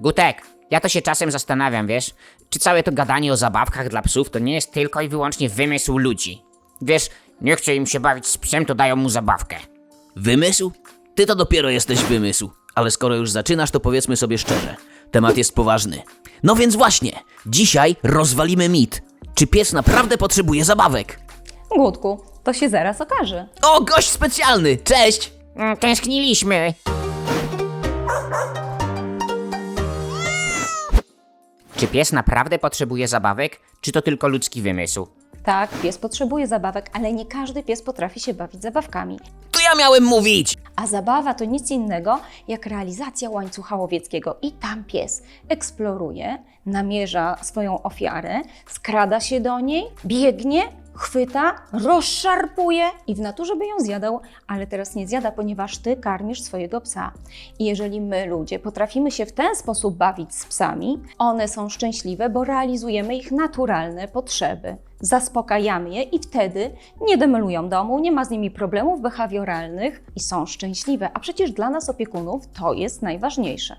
Gutek, ja to się czasem zastanawiam, wiesz, czy całe to gadanie o zabawkach dla psów to nie jest tylko i wyłącznie wymysł ludzi. Wiesz, nie chce im się bawić z psem, to dają mu zabawkę. Wymysł? Ty to dopiero jesteś wymysł. Ale skoro już zaczynasz, to powiedzmy sobie szczerze. Temat jest poważny. No więc właśnie, dzisiaj rozwalimy mit. Czy pies naprawdę potrzebuje zabawek? Głódku, to się zaraz okaże. O, gość specjalny! Cześć! Mm, Tęskniliśmy. Czy pies naprawdę potrzebuje zabawek, czy to tylko ludzki wymysł? Tak, pies potrzebuje zabawek, ale nie każdy pies potrafi się bawić zabawkami. To ja miałem mówić! A zabawa to nic innego jak realizacja łańcucha łowieckiego. I tam pies eksploruje, namierza swoją ofiarę, skrada się do niej, biegnie, chwyta, rozszarpuje i w naturze by ją zjadał, ale teraz nie zjada, ponieważ ty karmisz swojego psa. I jeżeli my, ludzie, potrafimy się w ten sposób bawić z psami, one są szczęśliwe, bo realizujemy ich naturalne potrzeby. Zaspokajamy je i wtedy nie demelują domu, nie ma z nimi problemów behawioralnych i są szczęśliwe. A przecież dla nas, opiekunów, to jest najważniejsze.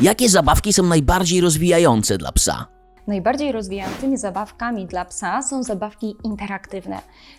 Jakie zabawki są najbardziej rozwijające dla psa? Najbardziej rozwijającymi zabawkami dla psa są zabawki interaktywne.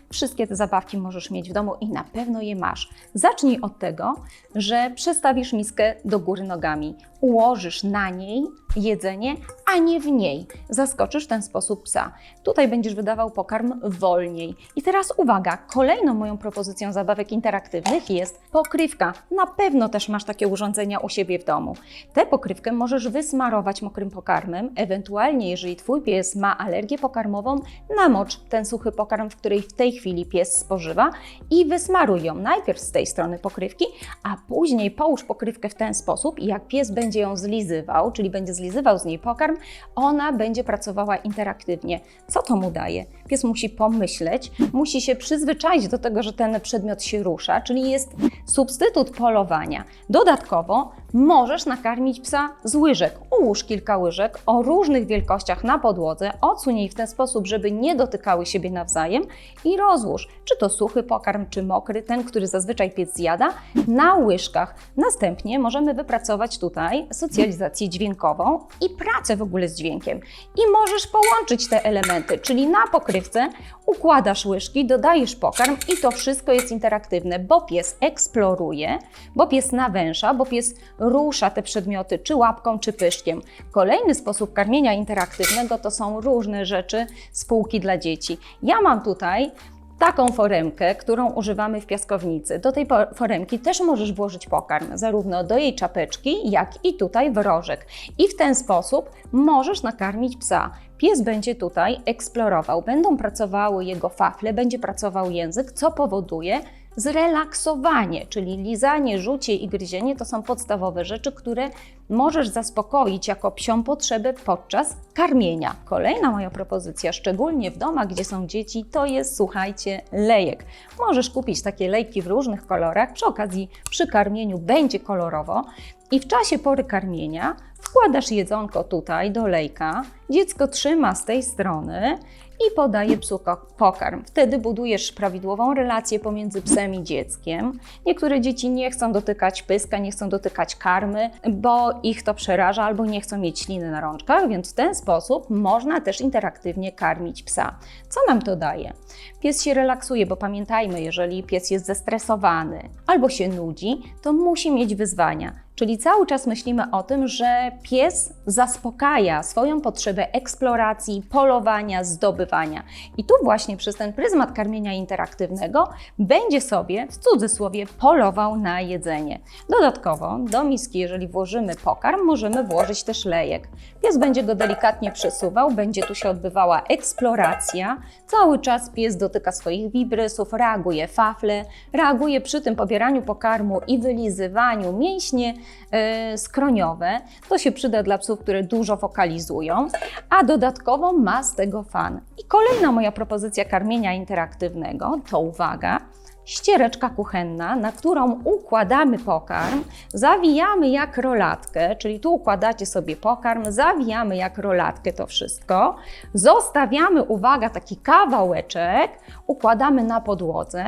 Wszystkie te zabawki możesz mieć w domu i na pewno je masz. Zacznij od tego, że przestawisz miskę do góry nogami, ułożysz na niej jedzenie, a nie w niej. Zaskoczysz w ten sposób psa. Tutaj będziesz wydawał pokarm wolniej. I teraz uwaga, kolejną moją propozycją zabawek interaktywnych jest pokrywka. Na pewno też masz takie urządzenia u siebie w domu. Tę pokrywkę możesz wysmarować mokrym pokarmem, ewentualnie jeżeli Twój pies ma alergię pokarmową, namocz ten suchy pokarm, w której w tej chwili pies spożywa i wysmaruj ją najpierw z tej strony pokrywki, a później połóż pokrywkę w ten sposób i jak pies będzie ją zlizywał, czyli będzie zlizywał z niej pokarm, ona będzie pracowała interaktywnie. Co to mu daje? Pies musi pomyśleć, musi się przyzwyczaić do tego, że ten przedmiot się rusza, czyli jest substytut polowania. Dodatkowo możesz nakarmić psa z łyżek. Ułóż kilka łyżek o różnych wielkościach na podłodze, odsuń je w ten sposób, żeby nie dotykały siebie nawzajem i rozłóż, czy to suchy pokarm, czy mokry, ten, który zazwyczaj pies zjada, na łyżkach. Następnie możemy wypracować tutaj socjalizację dźwiękową i pracę w ogóle z dźwiękiem. I możesz połączyć te elementy, czyli na pokrywce układasz łyżki, dodajesz pokarm i to wszystko jest interaktywne, bo pies eksploruje, bo pies nawęsza, bo pies rusza te przedmioty czy łapką, czy pyszkiem. Kolejny sposób karmienia interaktywnego to są różne rzeczy z półki dla dzieci. Ja mam tutaj taką foremkę, którą używamy w piaskownicy. Do tej foremki też możesz włożyć pokarm, zarówno do jej czapeczki, jak i tutaj w rożek. I w ten sposób możesz nakarmić psa. Pies będzie tutaj eksplorował, będą pracowały jego wafle, będzie pracował język, co powoduje zrelaksowanie, czyli lizanie, rzucie i gryzienie to są podstawowe rzeczy, które możesz zaspokoić jako psią potrzebę podczas karmienia. Kolejna moja propozycja, szczególnie w domach, gdzie są dzieci, to jest, słuchajcie, lejek. Możesz kupić takie lejki w różnych kolorach, przy okazji przy karmieniu będzie kolorowo i w czasie pory karmienia wkładasz jedzonko tutaj do lejka, dziecko trzyma z tej strony i podaje psu pokarm. Wtedy budujesz prawidłową relację pomiędzy psem i dzieckiem. Niektóre dzieci nie chcą dotykać pyska, nie chcą dotykać karmy, bo ich to przeraża albo nie chcą mieć śliny na rączkach, więc w ten sposób można też interaktywnie karmić psa. Co nam to daje? Pies się relaksuje, bo pamiętajmy, jeżeli pies jest zestresowany albo się nudzi, to musi mieć wyzwania. Czyli cały czas myślimy o tym, że pies zaspokaja swoją potrzebę eksploracji, polowania, zdobywania. I tu właśnie przez ten pryzmat karmienia interaktywnego będzie sobie w cudzysłowie polował na jedzenie. Dodatkowo do miski, jeżeli włożymy pokarm, możemy włożyć też lejek. Pies będzie go delikatnie przesuwał, będzie tu się odbywała eksploracja. Cały czas pies dotyka swoich wibrysów, reaguje fafle, reaguje przy tym pobieraniu pokarmu i wylizywaniu mięśnie e, skroniowe. To się przyda dla psów, które dużo wokalizują, a dodatkowo ma z tego fan. I kolejna moja propozycja karmienia interaktywnego to uwaga, ściereczka kuchenna, na którą układamy pokarm, zawijamy jak rolatkę, czyli tu układacie sobie pokarm, zawijamy jak rolatkę to wszystko, zostawiamy, uwaga, taki kawałeczek, układamy na podłodze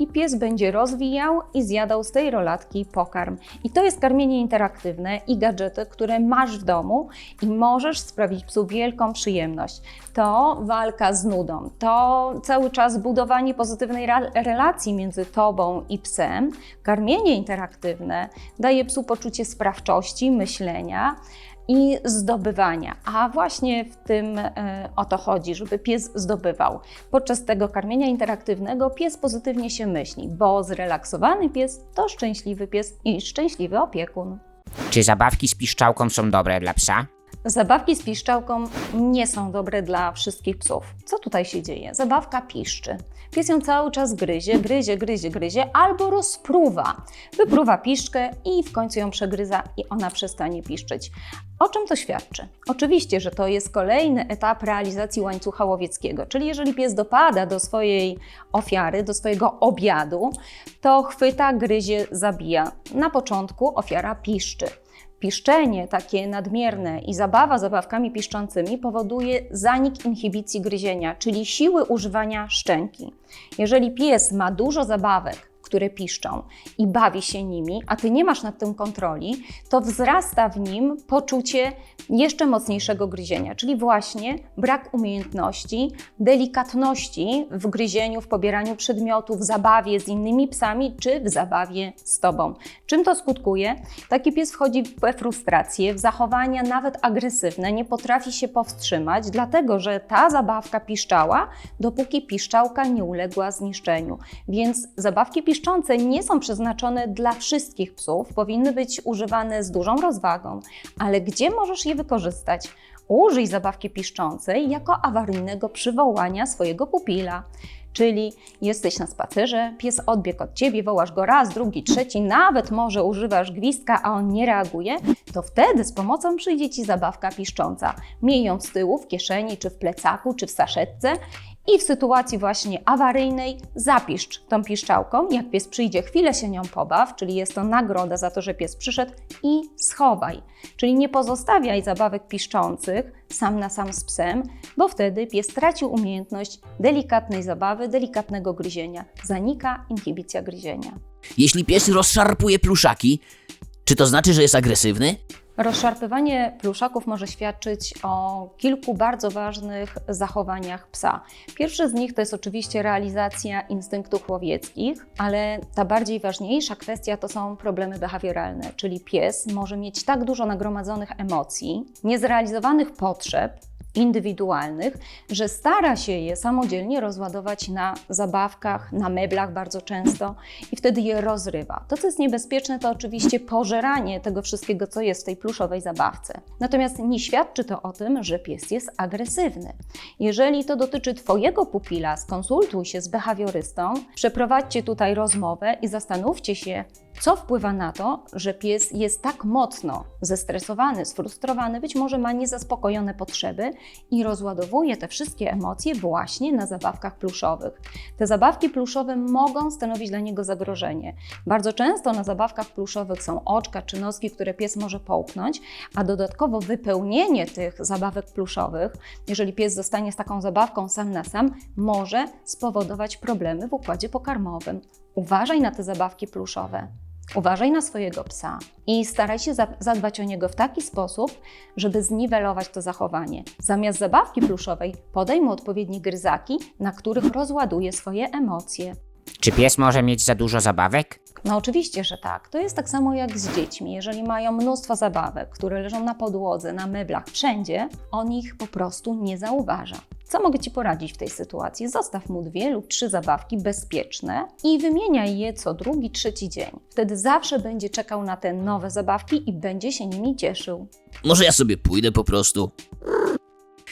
i pies będzie rozwijał i zjadał z tej rolatki pokarm. I to jest karmienie interaktywne i gadżety, które masz w domu i możesz sprawić psu wielką przyjemność. To walka z nudą, to cały czas budowanie pozytywnej relacji między tobą i psem. Karmienie interaktywne daje psu poczucie sprawczości, myślenia i zdobywania. A właśnie w tym e, o to chodzi, żeby pies zdobywał. Podczas tego karmienia interaktywnego pies pozytywnie się myśli, bo zrelaksowany pies to szczęśliwy pies i szczęśliwy opiekun. Czy zabawki z piszczałką są dobre dla psa? Zabawki z piszczałką nie są dobre dla wszystkich psów. Co tutaj się dzieje? Zabawka piszczy. Pies ją cały czas gryzie, gryzie, gryzie, gryzie albo rozpruwa. Wypruwa piszczkę i w końcu ją przegryza i ona przestanie piszczeć. O czym to świadczy? Oczywiście, że to jest kolejny etap realizacji łańcucha łowieckiego, czyli jeżeli pies dopada do swojej ofiary, do swojego obiadu, to chwyta, gryzie, zabija. Na początku ofiara piszczy. Piszczenie takie nadmierne i zabawa zabawkami piszczącymi powoduje zanik inhibicji gryzienia, czyli siły używania szczęki. Jeżeli pies ma dużo zabawek, które piszczą i bawi się nimi, a ty nie masz nad tym kontroli, to wzrasta w nim poczucie jeszcze mocniejszego gryzienia, czyli właśnie brak umiejętności, delikatności w gryzieniu, w pobieraniu przedmiotów, w zabawie z innymi psami czy w zabawie z tobą. Czym to skutkuje? Taki pies wchodzi we frustrację, w zachowania nawet agresywne, nie potrafi się powstrzymać, dlatego że ta zabawka piszczała, dopóki piszczałka nie uległa zniszczeniu. Więc zabawki piszczące nie są przeznaczone dla wszystkich psów, powinny być używane z dużą rozwagą. Ale gdzie możesz je wykorzystać? Użyj zabawki piszczącej jako awaryjnego przywołania swojego pupila. Czyli jesteś na spacerze, pies odbiegł od ciebie, wołasz go raz, drugi, trzeci, nawet może używasz gwizdka, a on nie reaguje, to wtedy z pomocą przyjdzie ci zabawka piszcząca. Miej ją z tyłu, w kieszeni, czy w plecaku, czy w saszetce i w sytuacji właśnie awaryjnej zapiszcz tą piszczałką. Jak pies przyjdzie, chwilę się nią pobaw, czyli jest to nagroda za to, że pies przyszedł i schowaj. Czyli nie pozostawiaj zabawek piszczących sam na sam z psem, bo wtedy pies tracił umiejętność delikatnej zabawy, delikatnego gryzienia. Zanika inhibicja gryzienia. Jeśli pies rozszarpuje pluszaki, czy to znaczy, że jest agresywny? Rozszarpywanie pluszaków może świadczyć o kilku bardzo ważnych zachowaniach psa. Pierwszy z nich to jest oczywiście realizacja instynktów łowieckich, ale ta bardziej ważniejsza kwestia to są problemy behawioralne, czyli pies może mieć tak dużo nagromadzonych emocji, niezrealizowanych potrzeb, indywidualnych, że stara się je samodzielnie rozładować na zabawkach, na meblach bardzo często i wtedy je rozrywa. To, co jest niebezpieczne, to oczywiście pożeranie tego wszystkiego, co jest w tej pluszowej zabawce. Natomiast nie świadczy to o tym, że pies jest agresywny. Jeżeli to dotyczy Twojego pupila, skonsultuj się z behawiorystą, przeprowadźcie tutaj rozmowę i zastanówcie się, co wpływa na to, że pies jest tak mocno zestresowany, sfrustrowany, być może ma niezaspokojone potrzeby i rozładowuje te wszystkie emocje właśnie na zabawkach pluszowych. Te zabawki pluszowe mogą stanowić dla niego zagrożenie. Bardzo często na zabawkach pluszowych są oczka czy noski, które pies może połknąć, a dodatkowo wypełnienie tych zabawek pluszowych, jeżeli pies zostanie z taką zabawką sam na sam, może spowodować problemy w układzie pokarmowym. Uważaj na te zabawki pluszowe. Uważaj na swojego psa i staraj się za- zadbać o niego w taki sposób, żeby zniwelować to zachowanie. Zamiast zabawki pluszowej podaj mu odpowiednie gryzaki, na których rozładuje swoje emocje. Czy pies może mieć za dużo zabawek? No oczywiście, że tak. To jest tak samo jak z dziećmi. Jeżeli mają mnóstwo zabawek, które leżą na podłodze, na meblach, wszędzie, on ich po prostu nie zauważa. Co mogę Ci poradzić w tej sytuacji? Zostaw mu dwie lub trzy zabawki bezpieczne i wymieniaj je co drugi, trzeci dzień. Wtedy zawsze będzie czekał na te nowe zabawki i będzie się nimi cieszył. Może ja sobie pójdę po prostu?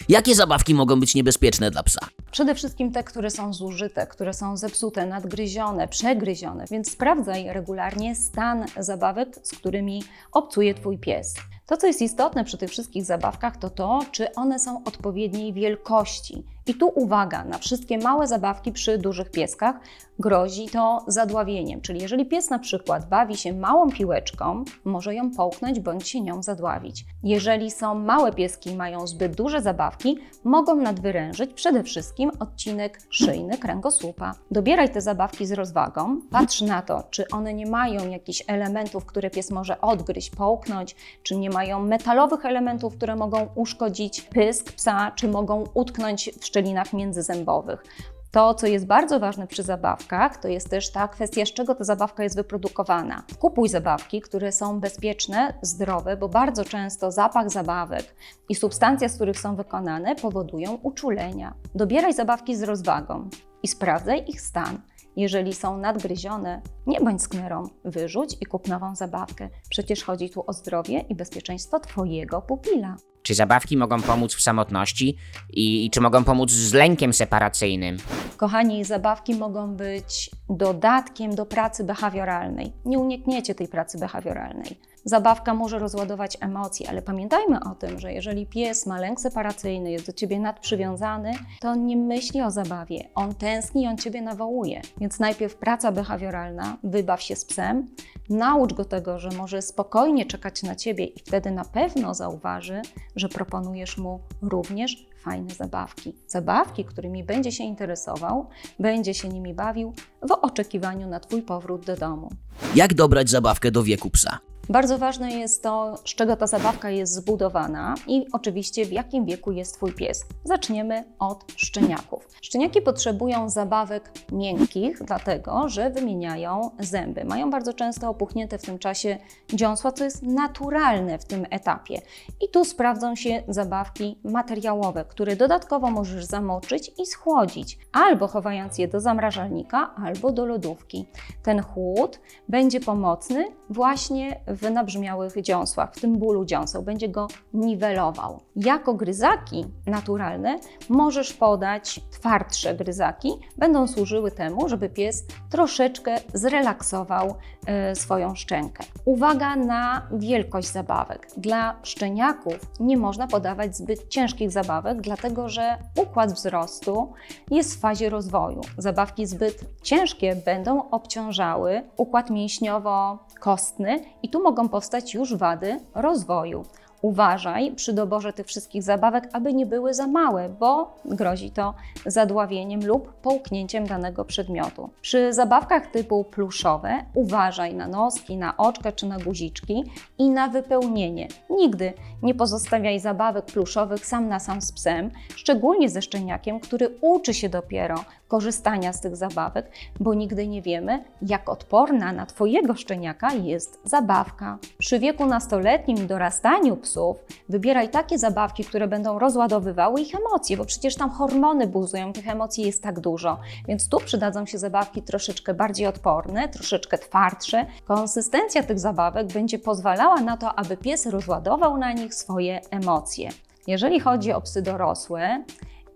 Jakie zabawki mogą być niebezpieczne dla psa? Przede wszystkim te, które są zużyte, które są zepsute, nadgryzione, przegryzione, więc sprawdzaj regularnie stan zabawek, z którymi obcuje Twój pies. To, co jest istotne przy tych wszystkich zabawkach, to to, czy one są odpowiedniej wielkości. I tu uwaga, na wszystkie małe zabawki przy dużych pieskach grozi to zadławieniem. Czyli jeżeli pies na przykład bawi się małą piłeczką, może ją połknąć bądź się nią zadławić. Jeżeli są małe pieski i mają zbyt duże zabawki, mogą nadwyrężyć przede wszystkim odcinek szyjny kręgosłupa. Dobieraj te zabawki z rozwagą, patrz na to, czy one nie mają jakichś elementów, które pies może odgryźć, połknąć, czy nie mają metalowych elementów, które mogą uszkodzić pysk psa, czy mogą utknąć w szczelinach międzyzębowych. To, co jest bardzo ważne przy zabawkach, to jest też ta kwestia, z czego ta zabawka jest wyprodukowana. Kupuj zabawki, które są bezpieczne, zdrowe, bo bardzo często zapach zabawek i substancje, z których są wykonane, powodują uczulenia. Dobieraj zabawki z rozwagą i sprawdzaj ich stan. Jeżeli są nadgryzione, nie bądź sknerą, wyrzuć i kup nową zabawkę. Przecież chodzi tu o zdrowie i bezpieczeństwo Twojego pupila. Czy zabawki mogą pomóc w samotności i, i czy mogą pomóc z lękiem separacyjnym? Kochani, zabawki mogą być dodatkiem do pracy behawioralnej. Nie unikniecie tej pracy behawioralnej. Zabawka może rozładować emocje, ale pamiętajmy o tym, że jeżeli pies ma lęk separacyjny, jest do ciebie nadprzywiązany, to on nie myśli o zabawie. On tęskni i on ciebie nawołuje. Więc najpierw praca behawioralna, wybaw się z psem, naucz go tego, że może spokojnie czekać na ciebie i wtedy na pewno zauważy, że proponujesz mu również fajne zabawki. Zabawki, którymi będzie się interesował, będzie się nimi bawił w oczekiwaniu na Twój powrót do domu. Jak dobrać zabawkę do wieku psa? Bardzo ważne jest to, z czego ta zabawka jest zbudowana i oczywiście w jakim wieku jest Twój pies. Zaczniemy od szczeniaków. Szczeniaki potrzebują zabawek miękkich, dlatego że wymieniają zęby. Mają bardzo często opuchnięte w tym czasie dziąsła, co jest naturalne w tym etapie. I tu sprawdzą się zabawki materiałowe, które dodatkowo możesz zamoczyć i schłodzić, albo chowając je do zamrażalnika, albo do lodówki. Ten chłód będzie pomocny właśnie w nabrzmiałych dziąsłach, w tym bólu dziąseł, będzie go niwelował. Jako gryzaki naturalne możesz podać twardsze gryzaki, będą służyły temu, żeby pies troszeczkę zrelaksował e, swoją szczękę. Uwaga na wielkość zabawek. Dla szczeniaków nie można podawać zbyt ciężkich zabawek, dlatego że układ wzrostu jest w fazie rozwoju. Zabawki zbyt ciężkie będą obciążały układ mięśniowo-kostny i tu mogą powstać już wady rozwoju. Uważaj przy doborze tych wszystkich zabawek, aby nie były za małe, bo grozi to zadławieniem lub połknięciem danego przedmiotu. Przy zabawkach typu pluszowe uważaj na noski, na oczka czy na guziczki i na wypełnienie. Nigdy nie pozostawiaj zabawek pluszowych sam na sam z psem, szczególnie ze szczeniakiem, który uczy się dopiero korzystania z tych zabawek, bo nigdy nie wiemy, jak odporna na Twojego szczeniaka jest zabawka. Przy wieku nastoletnim i dorastaniu psów wybieraj takie zabawki, które będą rozładowywały ich emocje, bo przecież tam hormony buzują, tych emocji jest tak dużo. Więc tu przydadzą się zabawki troszeczkę bardziej odporne, troszeczkę twardsze. Konsystencja tych zabawek będzie pozwalała na to, aby pies rozładował na nich swoje emocje. Jeżeli chodzi o psy dorosłe,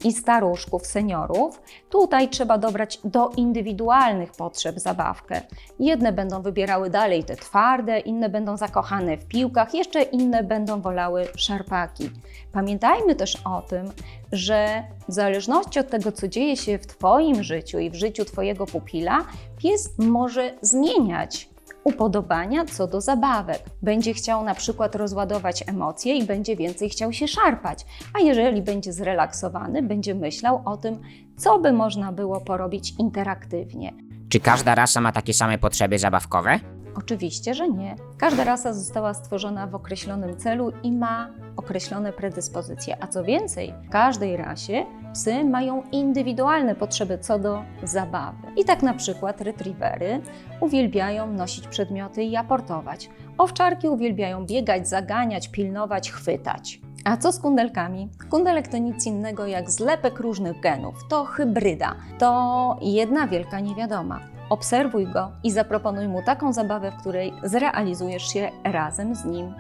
i staruszków, seniorów, tutaj trzeba dobrać do indywidualnych potrzeb zabawkę. Jedne będą wybierały dalej te twarde, inne będą zakochane w piłkach, jeszcze inne będą wolały szarpaki. Pamiętajmy też o tym, że w zależności od tego, co dzieje się w Twoim życiu i w życiu Twojego pupila, pies może zmieniać upodobania co do zabawek. Będzie chciał na przykład rozładować emocje i będzie więcej chciał się szarpać, a jeżeli będzie zrelaksowany, będzie myślał o tym, co by można było porobić interaktywnie. Czy każda rasa ma takie same potrzeby zabawkowe? Oczywiście, że nie. Każda rasa została stworzona w określonym celu i ma określone predyspozycje. A co więcej, w każdej rasie psy mają indywidualne potrzeby co do zabawy. I tak na przykład retrievery uwielbiają nosić przedmioty i aportować. Owczarki uwielbiają biegać, zaganiać, pilnować, chwytać. A co z kundelkami? Kundelek to nic innego jak zlepek różnych genów. To hybryda. To jedna wielka niewiadoma. Obserwuj go i zaproponuj mu taką zabawę, w której zrealizujesz się razem z nim.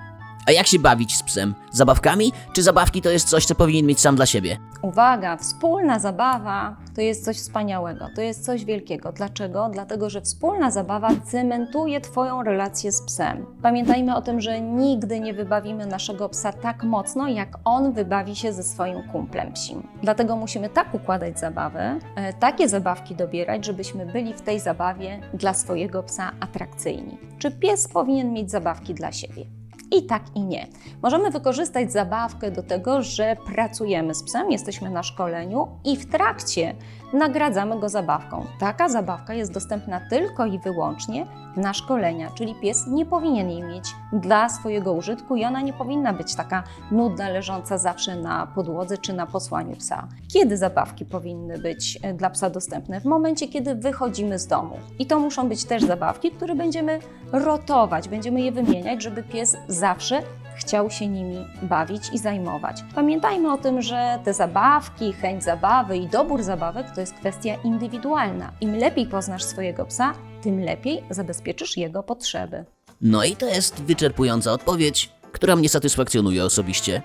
A jak się bawić z psem? Zabawkami? Czy zabawki to jest coś, co powinien mieć sam dla siebie? Uwaga, wspólna zabawa to jest coś wspaniałego, to jest coś wielkiego. Dlaczego? Dlatego, że wspólna zabawa cementuje Twoją relację z psem. Pamiętajmy o tym, że nigdy nie wybawimy naszego psa tak mocno, jak on wybawi się ze swoim kumplem psim. Dlatego musimy tak układać zabawę, e, takie zabawki dobierać, żebyśmy byli w tej zabawie dla swojego psa atrakcyjni. Czy pies powinien mieć zabawki dla siebie? I tak i nie. Możemy wykorzystać zabawkę do tego, że pracujemy z psem, jesteśmy na szkoleniu i w trakcie nagradzamy go zabawką. Taka zabawka jest dostępna tylko i wyłącznie na szkolenia, czyli pies nie powinien jej mieć dla swojego użytku i ona nie powinna być taka nudna, leżąca zawsze na podłodze czy na posłaniu psa. Kiedy zabawki powinny być e, dla psa dostępne? W momencie, kiedy wychodzimy z domu. I to muszą być też zabawki, które będziemy rotować, będziemy je wymieniać, żeby pies zawsze chciał się nimi bawić i zajmować. Pamiętajmy o tym, że te zabawki, chęć zabawy i dobór zabawek to jest kwestia indywidualna. Im lepiej poznasz swojego psa, tym lepiej zabezpieczysz jego potrzeby. No i to jest wyczerpująca odpowiedź, która mnie satysfakcjonuje osobiście.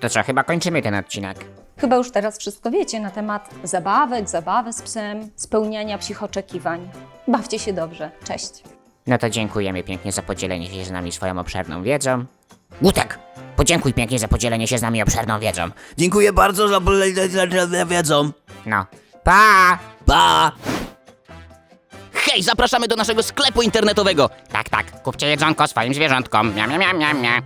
To co, chyba kończymy ten odcinek. Chyba już teraz wszystko wiecie na temat zabawek, zabawy z psem, spełniania psich oczekiwań. Bawcie się dobrze. Cześć. No to dziękujemy pięknie za podzielenie się z nami swoją obszerną wiedzą. Gutek, podziękuj pięknie za podzielenie się z nami obszerną wiedzą. Dziękuję bardzo za za wiedzą. No, pa! Pa! Hej, zapraszamy do naszego sklepu internetowego. Tak, tak, kupcie jedzonko swoim zwierzątkom. Mia, mia, mia, mia, mia.